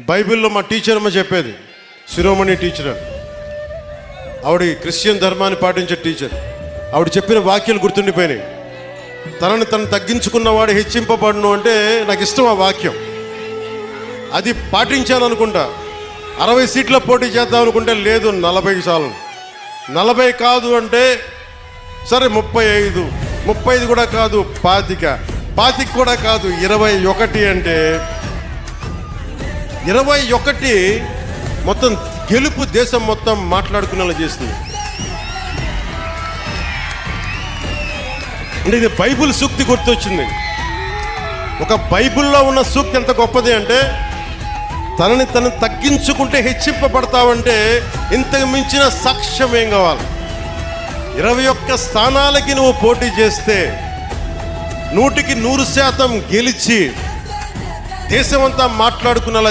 బైబిల్లో మా టీచర్ అమ్మ చెప్పేది శిరోమణి టీచర్ ఆవిడ క్రిస్టియన్ ధర్మాన్ని పాటించే టీచర్ ఆవిడ చెప్పిన వాక్యాలు గుర్తుండిపోయినాయి. తనని తను తగ్గించుకున్నవాడు హెచ్చింపబడును అంటే నాకు ఇష్టం ఆ వాక్యం. అది పాటించాలనుకుంటా. అరవై సీట్ల పోటీ చేద్దాం అనుకుంటే లేదు నలభై చాలు. నలభై కాదు అంటే సరే ముప్పై ఐదు. ముప్పై ఐదు కూడా కాదు పాతిక. పాతిక కూడా కాదు ఇరవై ఒకటి అంటే ఇరవై ఒకటి మొత్తం గెలుపు దేశం మొత్తం మాట్లాడుకునేలా చేస్తుంది. అంటే ఇది బైబుల్ సూక్తి గుర్తొచ్చింది. ఒక బైబిల్లో ఉన్న సూక్తి ఎంత గొప్పది అంటే తనని తను తగ్గించుకుంటే హెచ్చింపబడతావంటే ఇంతకు మించిన సాక్ష్యం ఏం కావాలి? ఇరవై ఒక్క స్థానాలకి నువ్వు పోటీ చేస్తే నూటికి నూరు శాతం గెలిచి దేశమంతా మాట్లాడుకునేలా